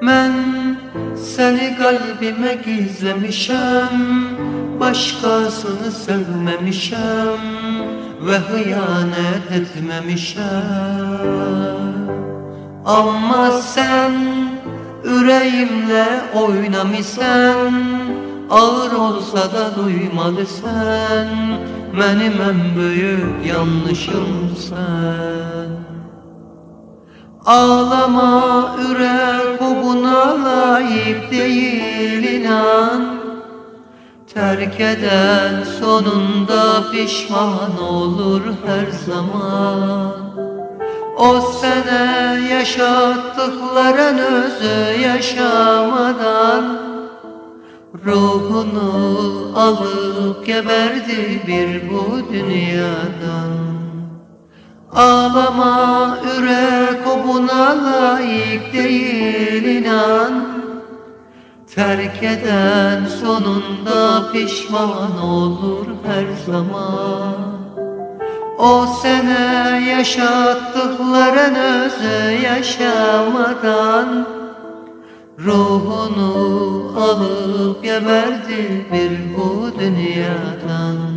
Mən səni qəlbimə gizləmişəm Başqasını sevməmişəm Və xıyanət etməmişəm Amma sən ürəyimlə oynamısan Ağır olsa da duymalısan Mənim ən böyük yanlışımsan Ağlama ürək o buna layık değil inan. Terk eden sonunda pişman olur her zaman. O sene yaşattıkların özü yaşamadan Ruhunu alıp geberdi bir bu dünyadan. Ağlama ürek o layık değil inan Terk eden sonunda pişman olur her zaman. O sene yaşattıkların özü yaşamadan Ruhunu alıp geberdi bir bu dünyadan